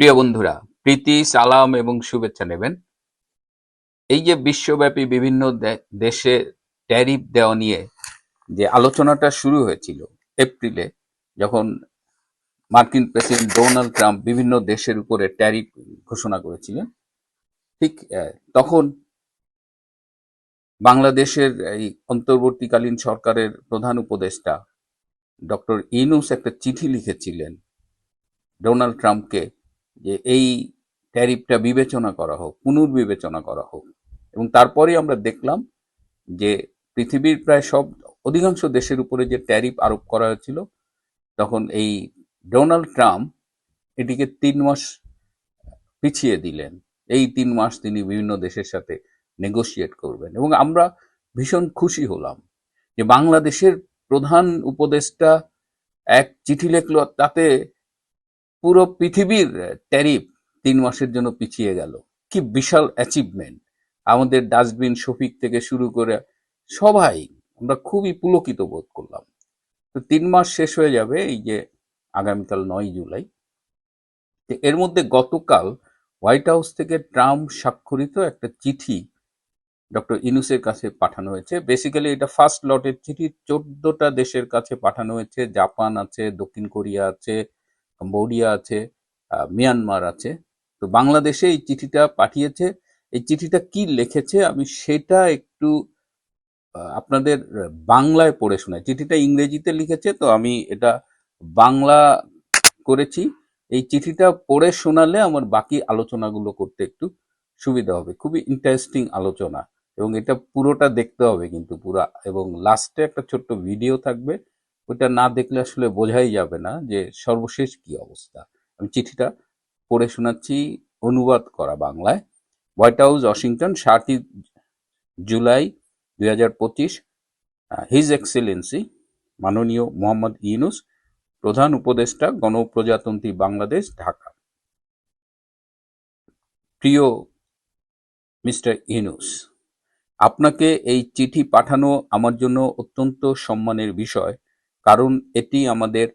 প্রিয় বন্ধুরা, প্রীতি, সালাম এবং শুভেচ্ছা নেবেন। এই যে বিশ্বব্যাপী বিভিন্ন দেশে ট্যারিফ দেওয়া নিয়ে যে আলোচনাটা শুরু হয়েছিল এপ্রিলে, যখন মার্কিন প্রেসিডেন্ট ডোনাল্ড ট্রাম্প বিভিন্ন দেশের উপরে ট্যারিফ ঘোষণা করেছিলেন, ঠিক তখন বাংলাদেশের এই অন্তর্বর্তীকালীন সরকারের প্রধান উপদেষ্টা ডক্টর ইনুস একটা চিঠি লিখেছিলেন ডোনাল্ড ট্রাম্পকে যে এই ট্যারিফটা বিবেচনা করা হোক, পুনর্বিবেচনা করা হোক। এবং তারপরে আমরা দেখলাম যে পৃথিবীর প্রায় সব, অধিকাংশ দেশের উপরে যে ট্যারিফ আরোপ করা হয়েছিল, তখন এই ডোনাল্ড ট্রাম্প এটিকে তিন মাস পিছিয়ে দিলেন। এই তিন মাস তিনি বিভিন্ন দেশের সাথে নেগোশিয়েট করবেন। এবং আমরা ভীষণ খুশি হলাম যে বাংলাদেশের প্রধান উপদেষ্টা এক চিঠি লিখলো, তাতে পুরো পৃথিবীর ট্যারিফ তিন মাসের জন্য পিছিয়ে গেল। কি বিশাল অ্যাচিভমেন্ট আমাদের ডাস্টবিন শফিক থেকে শুরু করে সবাই আমরা খুবই পুলকিত বোধ করলাম। তো তিন মাস শেষ হয়ে যাবে এই যে আগামীকাল নয় জুলাই। এর মধ্যে গতকাল হোয়াইট হাউস থেকে ট্রাম্প স্বাক্ষরিত একটা চিঠি ডক্টর ইনুসের কাছে পাঠানো হয়েছে। বেসিক্যালি এটা ফার্স্ট লটের চিঠি। চোদ্দটা দেশের কাছে পাঠানো হয়েছে। জাপান আছে, দক্ষিণ কোরিয়া আছে কম্বোডিয়া আছে মিয়ানমার আছে। তো বাংলাদেশে এই চিঠিটা পাঠিয়েছে। এই চিঠিটা কি লিখেছে আমি সেটা একটু আপনাদের বাংলায় পড়ে শোনাই। চিঠিটা ইংরেজিতে লিখেছে, তো আমি এটা বাংলা করেছি। এই চিঠিটা পড়ে শোনালে আমার বাকি আলোচনাগুলো করতে একটু সুবিধা হবে। খুবই ইন্টারেস্টিং আলোচনা এবং এটা পুরোটা দেখতে হবে কিন্তু পুরা এবং লাস্টে একটা ছোট্ট ভিডিও থাকবে। ওটা না দেখলে আসলে বোঝাই যাবে না যে সর্বশেষ কি অবস্থা। আমি চিঠিটা পড়ে শোনাচ্ছি অনুবাদ করা বাংলায়। হোয়াইট হাউস, ওয়াশিংটন, সাতই জুলাই দুই হাজার পঁচিশ হিজ এক্সেলেন্সি, মাননীয় মোহাম্মদ ইউনুস, প্রধান উপদেষ্টা, গণপ্রজাতন্ত্রী বাংলাদেশ, ঢাকা। প্রিয় মিস্টার ইউনুস, আপনাকে এই চিঠি পাঠানো আমার জন্য অত্যন্ত সম্মানের বিষয়। কারণ এটি আমাদের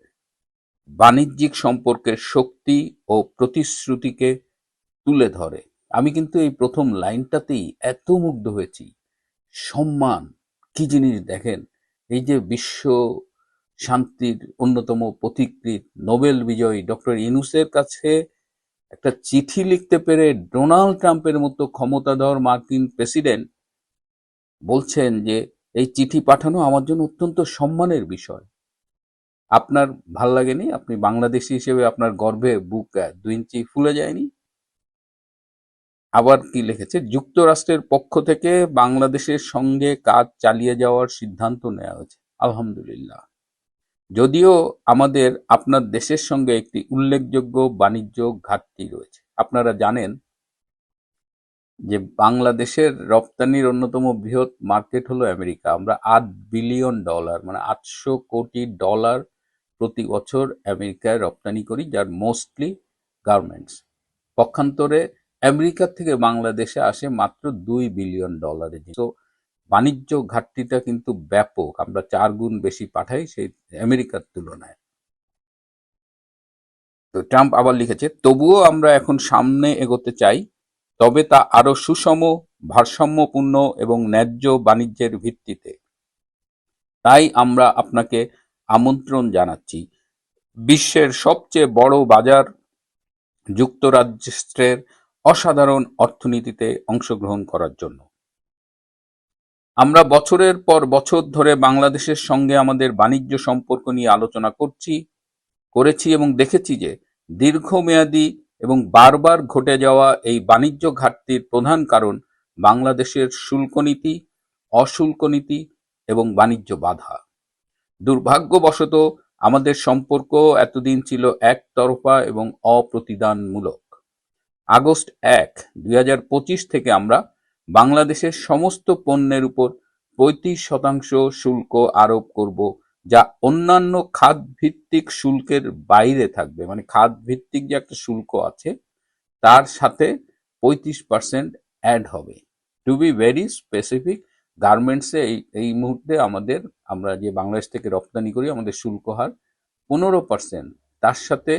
বাণিজ্যিক সম্পর্কের শক্তি ও প্রতিশ্রুতিকে তুলে ধরে। আমি কিন্তু এই প্রথম লাইনটাতেই এত মুগ্ধ হয়েছি। সম্মান, কি জিনিস দেখেন? এই যে বিশ্ব শান্তির অন্যতম পথিকৃৎ, নোবেল বিজয়ী ডক্টর ইনুসের কাছে একটা চিঠি লিখতে পেরে ডোনাল্ড ট্রাম্পের মতো ক্ষমতাধর মার্কিন প্রেসিডেন্ট বলছেন যে, এই চিঠি পাঠানো আমার জন্য অত্যন্ত সম্মানের বিষয়। আপনার ভালো লাগেনি? আপনি বাংলাদেশি হিসেবে আপনার গর্বে বুক দুই ইঞ্চি ফুলে যায়নি? আবার কি লিখেছে? যুক্তরাষ্ট্রের পক্ষ থেকে বাংলাদেশের সঙ্গে কাজ চালিয়ে যাওয়ার সিদ্ধান্ত নেওয়া হয়েছে। আলহামদুলিল্লাহ। যদিও আমাদের, আপনার দেশের সঙ্গে একটি উল্লেখযোগ্য বাণিজ্য ঘাটতি রয়েছে। আপনারা জানেন যে বাংলাদেশের রপ্তানির অন্যতম বৃহৎ মার্কেট হলো আমেরিকা। আমরা আট বিলিয়ন ডলার মানে আটশো কোটি ডলার প্রতি বছর আমেরিকায় রপ্তানি করি, যার মোস্টলি গার্মেন্টস পক্ষান্তরে আমেরিকার থেকে বাংলাদেশে আসে মাত্র দুই বিলিয়ন ডলারের তো বাণিজ্য ঘাটতিটা কিন্তু ব্যাপক, আমরা চার গুণ বেশি পাঠাই সেই আমেরিকার তুলনায়। তো ট্রাম্প আবার লিখেছে, তবুও আমরা এখন সামনে এগোতে চাই, তবে তা আরও সুষম, ভারসাম্যপূর্ণ এবং ন্যায্য বাণিজ্যের ভিত্তিতে। তাই আমরা আপনাকে আমন্ত্রণ জানাচ্ছি। বিশ্বের সবচেয়ে বড় বাজার যুক্তরাষ্ট্রের অসাধারণ অর্থনীতিতে অংশগ্রহণ করার জন্য। আমরা বছরের পর বছর ধরে বাংলাদেশের সঙ্গে আমাদের বাণিজ্য সম্পর্ক নিয়ে আলোচনা করছি, করেছি এবং দেখেছি যে দীর্ঘমেয়াদী এবং বারবার ঘটে যাওয়া এই বাণিজ্য ঘাটতির প্রধান কারণ বাংলাদেশের শুল্ক নীতি অশুল্ক নীতি এবং বাণিজ্য বাধা। দুর্ভাগ্যবশত আমাদের সম্পর্ক এতদিন ছিল একতরফা এবং অপ্রতিদানমূলক। আগস্ট এক, দুই থেকে আমরা বাংলাদেশের সমস্ত পণ্যের উপর পঁয়ত্রিশ শতাংশ শুল্ক আরোপ করব, যা অন্যান্য খাত ভিত্তিক শুল্কের বাইরে থাকবে। মানে খাত ভিত্তিক যে একটা শুল্ক আছে, তার সাথে পঁয়ত্রিশ পার্সেন্ট অ্যাড হবে। টু বি ভেরি স্পেসিফিক গার্মেন্টসে এই এই মুহূর্তে আমাদের, আমরা যে বাংলাদেশ থেকে রপ্তানি করি, আমাদের শুল্ক হার পনেরো পার্সেন্ট তার সাথে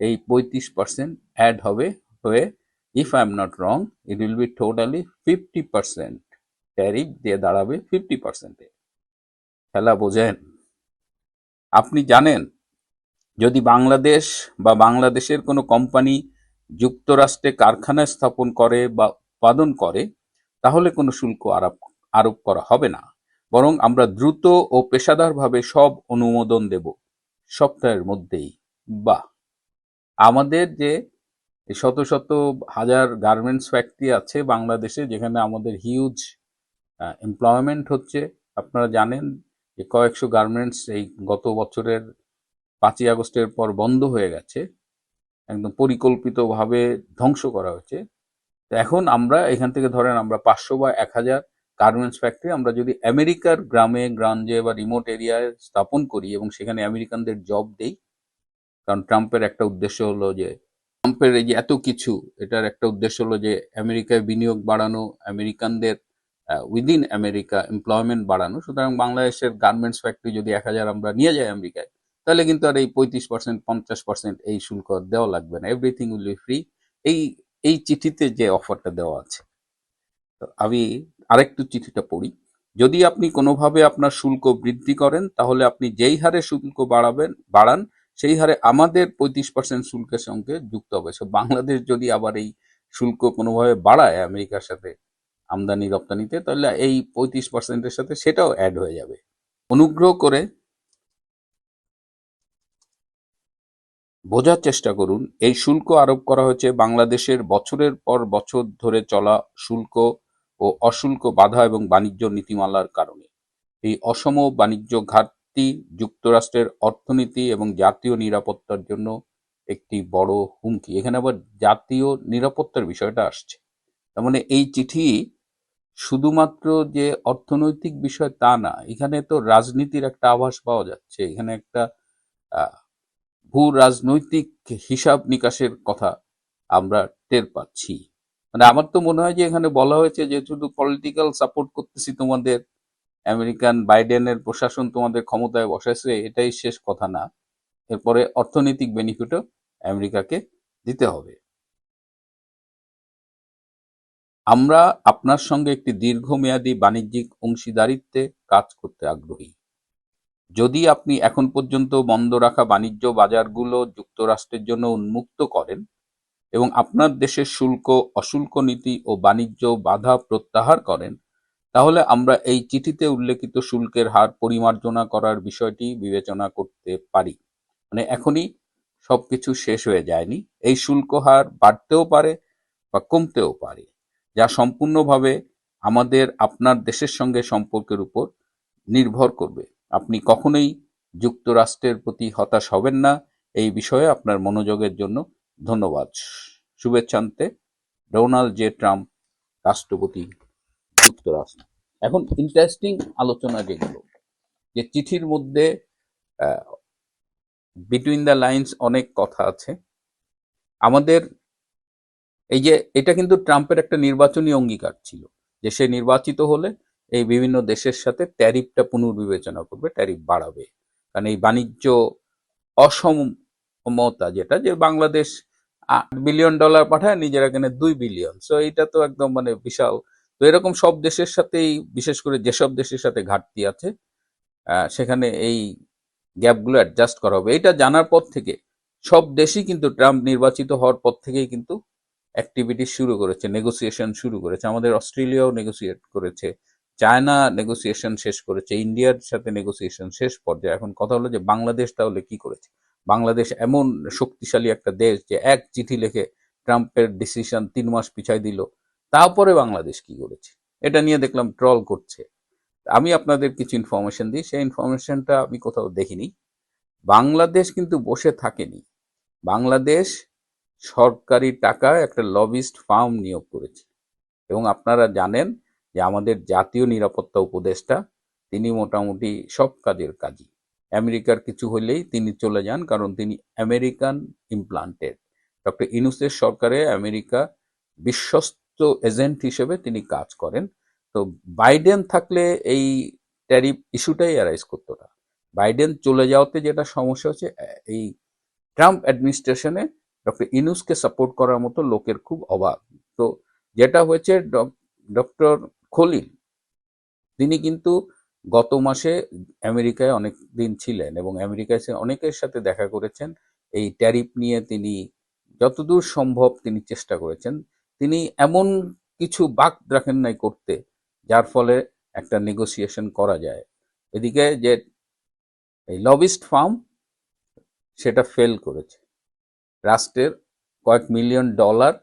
এই পঁয়ত্রিশ পার্সেন্ট অ্যাড হবে, হয়ে if I am not wrong it will be totally fifty percent tariff দিয়ে দাঁড়াবে ফিফটি পার্সেন্টে খেলা বোঝেন? আপনি জানেন, যদি বাংলাদেশ বা বাংলাদেশের কোনো কোম্পানি যুক্তরাষ্ট্রে কারখানা স্থাপন করে বা উৎপাদন করে, তাহলে কোনো শুল্ক আরোপ আরোপ করা হবে না। বরং আমরা দ্রুত ও পেশাদারভাবে সব অনুমোদন দেব। সপ্তাহের মধ্যেই। বাহ! আমাদের যে শত শত হাজার গার্মেন্টস ফ্যাক্টরি আছে বাংলাদেশে, যেখানে আমাদের হিউজ এমপ্লয়মেন্ট হচ্ছে, আপনারা জানেন যে কয়েকশো গার্মেন্টস এই গত বছরের পাঁচই আগস্টের পর বন্ধ হয়ে গেছে। একদম পরিকল্পিতভাবে ধ্বংস করা হয়েছে। এখন আমরা, এখান থেকে ধরেন আমরা পাঁচশো বা এক হাজার গার্মেন্টস ফ্যাক্টরি আমরা যদি আমেরিকার গ্রামে গ্রাঞ্জে বা রিমোট এরিয়ায় স্থাপন করি এবং সেখানে আমেরিকানদের জব দেই, কারণ ট্রাম্পের একটা উদ্দেশ্য হলো যে ট্রাম্পের এই যে এত কিছু, এটার একটা উদ্দেশ্য হলো যে আমেরিকায় বিনিয়োগ বাড়ানো আমেরিকানদের উইদিন আমেরিকা এমপ্লয়মেন্ট বাড়ানো। সুতরাং বাংলাদেশের গার্মেন্টস ফ্যাক্টরি যদি এক হাজার আমরা নিয়ে যাই আমেরিকায় তাহলে কিন্তু আর এই পঁয়ত্রিশ পার্সেন্ট পঞ্চাশ পার্সেন্ট এই শুল্ক দেওয়া লাগবে না। এভরিথিং উইল বি ফ্রি এই এই চিঠিতে যে অফারটা দেওয়া আছে, তো আমি আরেকটু চিঠিটা পড়ি। যদি আপনি কোনোভাবে আপনার শুল্ক বৃদ্ধি করেন, তাহলে আপনি যেই হারে শুল্ক বাড়াবেন, বাড়ান, সেই হারে আমাদের পঁয়ত্রিশ পার্সেন্ট শুল্কের সঙ্গে যুক্ত হবে। সো বাংলাদেশ যদি আবার এই শুল্ক কোনোভাবে বাড়ায় আমেরিকার সাথে আমদানি রপ্তানিতে, তাহলে এই পঁয়ত্রিশ পার্সেন্টের সাথে সেটাও অ্যাড হয়ে যাবে। অনুগ্রহ করে বোঝার চেষ্টা করুন, এই শুল্ক আরোপ করা হয়েছে বাংলাদেশের বছরের পর বছর ধরে চলা শুল্ক ও অশুল্ক বাধা এবং বাণিজ্য নীতিমালার কারণে। এই অসম বাণিজ্য ঘাটতি যুক্তরাষ্ট্রের অর্থনীতি এবং জাতীয় নিরাপত্তার জন্য একটি বড় হুমকি। এখানে আবার জাতীয় নিরাপত্তার বিষয়টা আসছে। তার মানে এই চিঠি শুধুমাত্র যে অর্থনৈতিক বিষয় তা না, এখানে তো রাজনীতির একটা আভাস পাওয়া যাচ্ছে। এখানে একটা ভূ রাজনৈতিক হিসাব নিকাশের কথা আমরা টের পাচ্ছি। মানে আমার তো মনে হয় যে এখানে বলা হয়েছে যে শুধু পলিটিক্যাল সাপোর্ট করতেছি তোমাদের আমেরিকান বাইডেনের প্রশাসন তোমাদের ক্ষমতায় বসাইছে এটাই শেষ কথা না। এরপরে অর্থনৈতিক বেনিফিটও আমেরিকাকে দিতে হবে। আমরা আপনার সঙ্গে একটি দীর্ঘমেয়াদী বাণিজ্যিক অংশীদারিত্বে কাজ করতে আগ্রহী। যদি আপনি এখন পর্যন্ত বন্ধ রাখা বাণিজ্য বাজারগুলো যুক্তরাষ্ট্রের জন্য উন্মুক্ত করেন এবং আপনার দেশের শুল্ক, অশুল্ক নীতি ও বাণিজ্য বাধা প্রত্যাহার করেন, তাহলে আমরা এই চিঠিতে উল্লেখিত শুল্কের হার পরিমার্জনা করার বিষয়টি বিবেচনা করতে পারি। মানে এখনই সবকিছু শেষ হয়ে যায়নি। এই শুল্ক হার বাড়তেও পারে বা কমতেও পারে, যা সম্পূর্ণভাবে আমাদের, আপনার দেশের সঙ্গে সম্পর্কের উপর নির্ভর করবে। আপনি কখনোই যুক্তরাষ্ট্রের প্রতি হতাশ হবেন না। এই বিষয়ে আপনার মনোযোগের জন্য ধন্যবাদ। শুভেচ্ছান্তে ডোনাল্ড জে ট্রাম্প, রাষ্ট্রপতি, যুক্তরাষ্ট্র। এখন ইন্টারেস্টিং আলোচনা যেগুলো যে চিঠির মধ্যে বিটুইন দ্য লাইন্স অনেক কথা আছে। আমাদের, এই যে এটা কিন্তু ট্রাম্পের একটা নির্বাচনী অঙ্গীকার ছিল, যে সে নির্বাচিত হলে এই বিভিন্ন দেশের সাথে ট্যারিফটা পুনর্বিবেচনা করবে ট্যারিফ বাড়াবে। কারণ এই বাণিজ্য অসমতা যেটা, যে বাংলাদেশ বিলিয়ন ডলার পাঠায়, নিজেরা কেনে দুই বিলিয়ন সো এটা তো একদম মানে বিশাল। তো এরকম সব দেশের সাথেই, বিশেষ করে যেসব দেশের সাথে ঘাটতি আছে সেখানে এই গ্যাপগুলো অ্যাডজাস্ট করা হবে। এটা জানার পর থেকে সব দেশই কিন্তু ট্রাম্প নির্বাচিত হওয়ার পর থেকেই কিন্তু অ্যাক্টিভিটি শুরু করেছে নেগোসিয়েশন শুরু করেছে। আমাদের অস্ট্রেলিয়াও নেগোসিয়েট করেছে, চায়না নেগোসিয়েশন শেষ করেছে, ইন্ডিয়ার সাথে নেগোসিয়েশন শেষ পর্যায়ে। এখন কথা হলো যে বাংলাদেশ তাহলে কি করেছে? বাংলাদেশ এমন শক্তিশালী একটা দেশ যে এক চিঠি লিখে ট্রাম্পের ডিসিশন তিন মাস পিছাই দিল, তারপরে বাংলাদেশ কি করেছে? এটা নিয়ে দেখলাম ট্রল করছে। আমি আপনাদের কিছু ইনফরমেশন দিই, সেই ইনফরমেশনটা আমি কোথাও দেখিনি। বাংলাদেশ কিন্তু বসে থাকেনি। বাংলাদেশ সরকারি টাকা একটা লবিস্ট ফার্ম নিয়োগ করেছে। এবং আপনারা জানেন যে আমাদের জাতীয় নিরাপত্তা উপদেষ্টা, তিনি মোটামুটি সব কাজের কাজই আমেরিকার কিছু হলেই তিনি চলে যান, কারণ তিনি আমেরিকান ইমপ্লান্টেড ডক্টর ইনুসের সরকারে আমেরিকা বিশ্বস্ত এজেন্ট হিসেবে তিনি কাজ করেন। তো বাইডেন থাকলে এই ট্যারিফ ইস্যুটাই অ্যারাইজ করতো না। বাইডেন চলে যাওয়াতে যেটা সমস্যা হচ্ছে এই ট্রাম্প অ্যাডমিনিস্ট্রেশনে ডক্টর ইনুসকে সাপোর্ট করার মতো লোকের খুব অভাব। তো যেটা হয়েছে ডক্টর খলিল, তিনি কিন্তু গত মাসে আমেরিকায় অনেক দিন ছিলেন এবং আমেরিকায় অনেকের সাথে দেখা করেছেন। এই ট্যারিফ নিয়ে তিনি যতদূর সম্ভব তিনি চেষ্টা করেছেন। তিনি এমন কিছু বাক রাখেন নাই করতে, যার ফলে একটা নেগোসিয়েশন করা যায়। এদিকে যে এই লবিস্ট ফার্ম, সেটা ফেল করেছে। রাষ্ট্রের কয়েক মিলিয়ন ডলার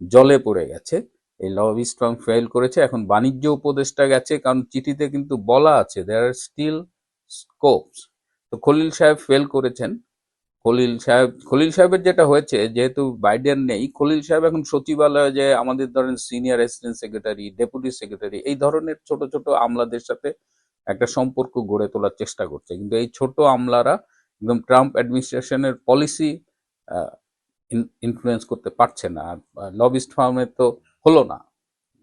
জলে পড়ে গেছে। এই লবিস্ট ফার্ম ফেল করেছে। এখন বাণিজ্য উপদেষ্টা গেছে, কারণ চিঠিতে কিন্তু বলা আছে দেয়ার আর স্টিল স্কোপস তো খলিল সাহেব ফেল করেছেন। খলিল সাহেব, খলিল সাহেবের যেটা হয়েছে, যেহেতু বাইডেন নেই, খলিল সাহেব এখন সচিবালয়ে যে আমাদের ধরেন senior assistant secretary deputy secretary এই ধরনের ছোট ছোট আমলাদের সাথে একটা সম্পর্ক গড়ে তোলার চেষ্টা করছে। কিন্তু এই ছোট আমলারা একদম ট্রাম্প অ্যাডমিনিস্ট্রেশনের পলিসি ইনফ্লুয়েন্স করতে পারছে না। আর লবিস্ট ফার্মের তো হলো না।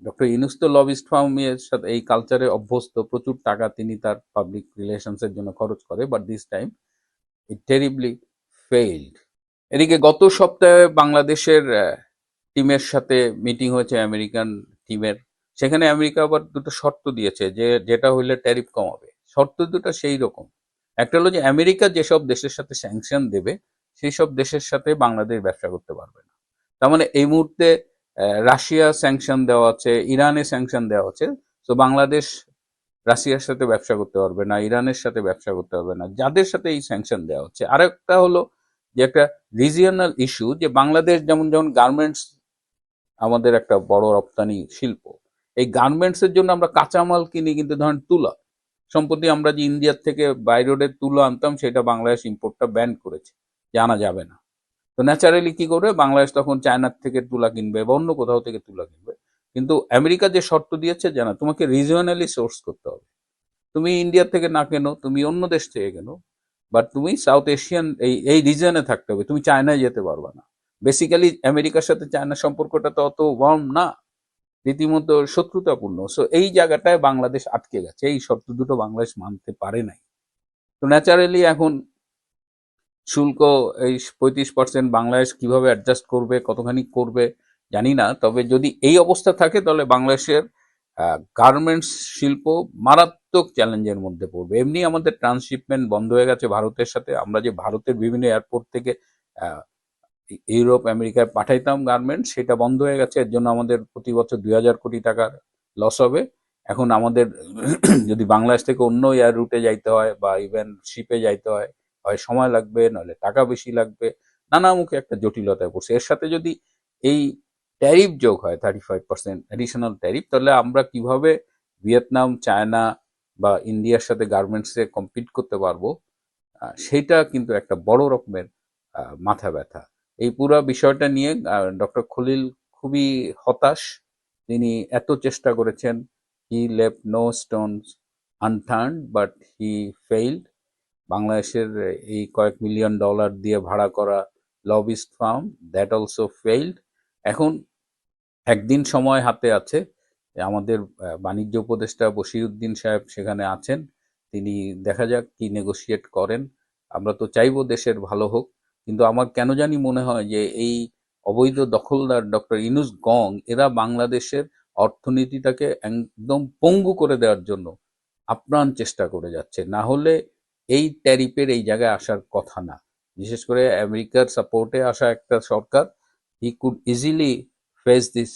ডক্টর ইনুস তো লবিস্ট ফার্মের সাথে এই কালচারে অভ্যস্ত, প্রচুর টাকা তিনি তার পাবলিক রিলেশনসের জন্য খরচ করে but this time it terribly failed এদিকে গত সপ্তাহে বাংলাদেশের টিমের সাথে মিটিং হয়েছে আমেরিকান টিমের সেখানে আমেরিকা আবার দুটো শর্ত দিয়েছে যে যেটা হইলে ট্যারিফ কমাবে শর্ত দুটো সেই রকম। একটা হলো যে আমেরিকা যেসব দেশের সাথে স্যাংশন দেবে সেই সব দেশের সাথে বাংলাদেশ ব্যবসা করতে পারবে না। তার মানে এই মুহূর্তে রাশিয়া স্যাংশন দেওয়া আছে ইরানে স্যাংশন দেওয়া আছে তো বাংলাদেশ রাশিয়ার সাথে ব্যবসা করতে পারবে না, ইরানের সাথে ব্যবসা করতে পারবে না। যাদের সাথে এই স্যাংশন দেওয়া হচ্ছে, আরেকটা হলো যে একটা রিজিয়নাল ইস্যু যে বাংলাদেশ যেমন যেমন গার্মেন্টস আমাদের একটা বড় রপ্তানি শিল্প, এই গার্মেন্টস এর জন্য আমরা কাঁচামাল কিনি কিন্তু ধরেন তুলা। সম্প্রতি আমরা যে ইন্ডিয়ার থেকে বাইরোডের তুলো আনতাম, সেটা বাংলাদেশ ইম্পোর্টটা ব্যান করেছে। জানা যাবে না। তো ন্যাচারালি কি করবে? বাংলাদেশ তখন চায়নার থেকে তুলা কিনবে বা অন্য কোথাও থেকে তুলা কিনবে। কিন্তু আমেরিকা যে শর্ত দিয়েছে, জানা, তোমাকে রিজিওনালি সোর্স করতে হবে। তুমি ইন্ডিয়া থেকে না কেনো, তুমি অন্য দেশ থেকে কেনো বাট তুমি সাউথ এশিয়ান এই এই রিজনে থাকতে হবে। তুমি চায়নায় যেতে পারবে না। বেসিক্যালি আমেরিকার সাথে চায়নার সম্পর্কটা তো অত ওয়ার্ম না। রীতিমতো শত্রুতাপূর্ণ। সো এই জায়গাটায় বাংলাদেশ আটকে গেছে। এই শর্ত দুটো বাংলাদেশ মানতে পারে নাই। তো ন্যাচারালি এখন শুল্ক এই পঁয়ত্রিশ পার্সেন্ট বাংলাদেশ কীভাবে অ্যাডজাস্ট করবে, কতখানি করবে, জানি না। তবে যদি এই অবস্থা থাকে, তাহলে বাংলাদেশের গার্মেন্টস শিল্প মারাত্মক চ্যালেঞ্জের মধ্যে পড়বে। এমনি আমাদের ট্রান্সশিপমেন্ট বন্ধ হয়ে গেছে ভারতের সাথে। আমরা যে ভারতের বিভিন্ন এয়ারপোর্ট থেকে ইউরোপ, আমেরিকায় পাঠাইতাম গার্মেন্টস সেটা বন্ধ হয়ে গেছে। এর জন্য আমাদের প্রতি বছর দুই হাজার কোটি টাকার লস হবে। এখন আমাদের, যদি বাংলাদেশ থেকে অন্য এয়ার রুটে যাইতে হয় বা ইভেন শিপে যাইতে হয় হয়, সময় লাগবে নাহলে টাকা বেশি লাগবে নানামুখে একটা জটিলতায় পড়ছে। এর সাথে যদি এই ট্যারিফ যোগ হয় thirty five percent additional tariff তাহলে আমরা কীভাবে ভিয়েতনাম, চায়না বা ইন্ডিয়ার সাথে গার্মেন্টসে কম্পিট করতে পারব সেটা কিন্তু একটা বড় রকমের মাথা ব্যথা। এই পুরো বিষয়টা নিয়ে ডক্টর খলিল খুবই হতাশ। তিনি এত চেষ্টা করেছেন he left no stones unturned but he failed বাংলাদেশের এই কয়েক মিলিয়ন ডলার দিয়ে ভাড়া করা lobbyist firm that also failed এখন একদিন সময় হাতে আছে। আমাদের বাণিজ্য উপদেষ্টা বশিরউদ্দিন সাহেব সেখানে আছেন। তিনি দেখা যাক কি নেগোশিয়েট করেন। আমরা তো চাইব দেশের ভালো হোক। কিন্তু আমার কেন জানি মনে হয় যে এই অবৈধ দখলদার ডক্টর ইনুস গং, এরা বাংলাদেশের অর্থনীতিটাকে একদম পঙ্গু করে দেওয়ার জন্য আপ্রাণ চেষ্টা করে যাচ্ছে। না হলে এই ট্যারিফের এই জায়গায় আসার কথা না। বিশেষ করে আমেরিকার সাপোর্টে আসা একটা সরকার he could easily face this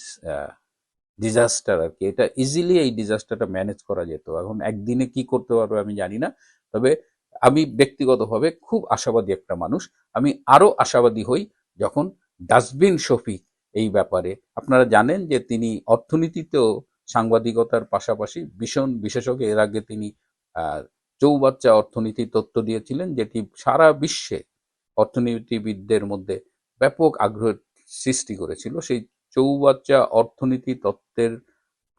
disaster আর কি। এটা ইজিলি এই ডিজাস্টারটা ম্যানেজ করা যেত। এখন একদিনে কি করতে পারবে আমি জানি না। তবে আমি ব্যক্তিগতভাবে খুব আশাবাদী একটা মানুষ। আমি আরও আশাবাদী হই যখন ডাস্টবিন শফিক এই ব্যাপারে। আপনারা জানেন যে তিনি অর্থনীতিতেও সাংবাদিকতার পাশাপাশি ভীষণ বিশেষজ্ঞ। এর আগে তিনি চৌবাচ্চা অর্থনীতি তত্ত্ব দিয়েছিলেন, যেটি সারা বিশ্বে অর্থনীতিবিদদের মধ্যে ব্যাপক আগ্রহ সৃষ্টি করেছিল। সেই চৌবাচ্চা অর্থনীতি তত্ত্বের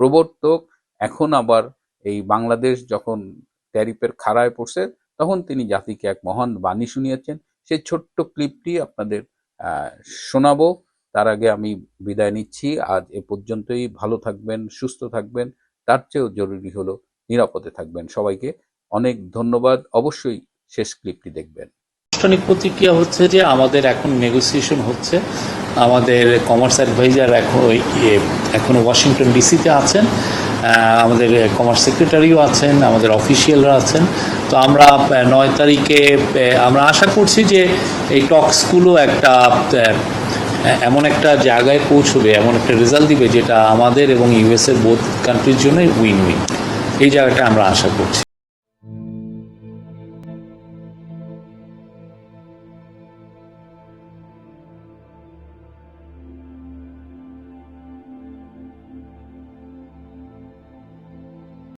প্রবর্তক এখন আবার এই বাংলাদেশ যখন ট্যারিফের খাড়ায় পড়ছে, তখন তিনি জাতিকে এক মহান বাণী শুনিয়েছেন। সেই ছোট্ট ক্লিপটি আপনাদের শোনাবো। তার আগে আমি বিদায় নিচ্ছি। আজ এ পর্যন্তই। ভালো থাকবেন, সুস্থ থাকবেন। তার চেয়েও জরুরি হলো নিরাপদে থাকবেন সবাইকে। অনেক ধন্যবাদ। অবশ্যই শেষ ক্লিপটি দেখবেন। আনুষ্ঠানিক প্রতিক্রিয়া হচ্ছে যে আমাদের এখন নেগোসিয়েশন হচ্ছে। আমাদের কমার্স অ্যাডভাইজার এখন এখনও ওয়াশিংটন ডিসিতে আছেন। আমাদের কমার্স সেক্রেটারিও আছেন, আমাদের অফিসিয়ালরা আছেন। তো আমরা নয় তারিখে আমরা আশা করছি যে এই টক্সগুলো একটা এমন একটা জায়গায় পৌঁছবে, এমন একটা রেজাল্ট দিবে যেটা আমাদের এবং ইউএসের বোথ কান্ট্রির জন্যই উইন উইন এই জায়গাটা আমরা আশা করছি।